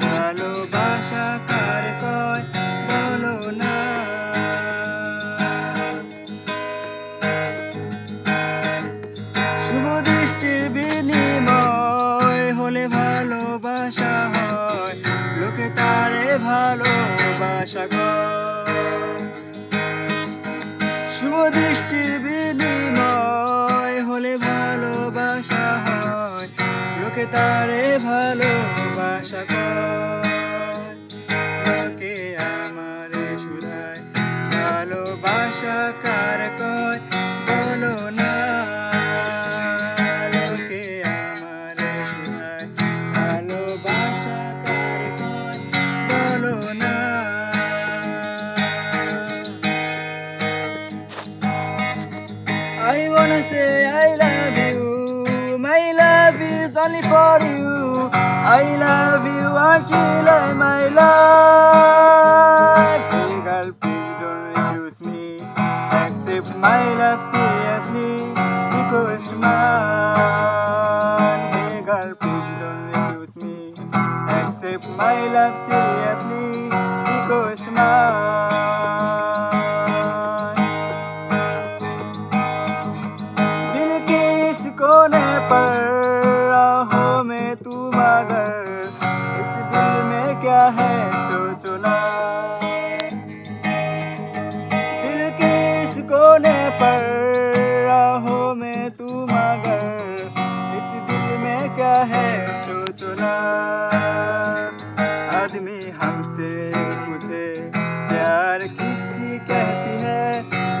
ভালোবাসা কয়? না। হলে ভালোবাসা হয়। লোকে তারে ভালোবাসা কয়। তারে ভালোবাসা লোকে আমারে শুধায় ভালোবাসা কার কয় বলো না। লোকে আমারে শুধায় ভালোবাসা কার কয় বলো না। I wanna I love you. Only for you. I love you until I'm my life. Girl, please don't refuse me. Accept my love seriously. Because. Hey girl, please don't refuse me. Accept my love seriously. Because तू मगर इस दिल में क्या है सोचो ना। दिल के इस कोने पर राहों में तू मगर, इस दिल में क्या है सोचो ना। आदमी हमसे पूछे, प्यार किसकी कहती है?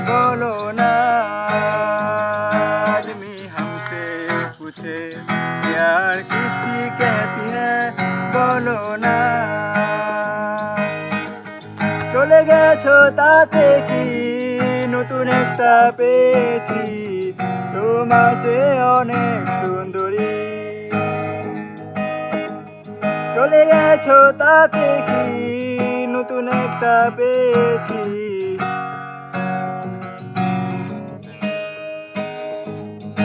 बोलो ना। आदमी हमसे पूछे, प्यार किसकी চলে গেছো তাতে কি? নতুন একটা পেয়েছি। তোমার চেয়ে অনেক সুন্দরী। চলে গেছো তাতে কি? নতুন একটা পেয়েছি।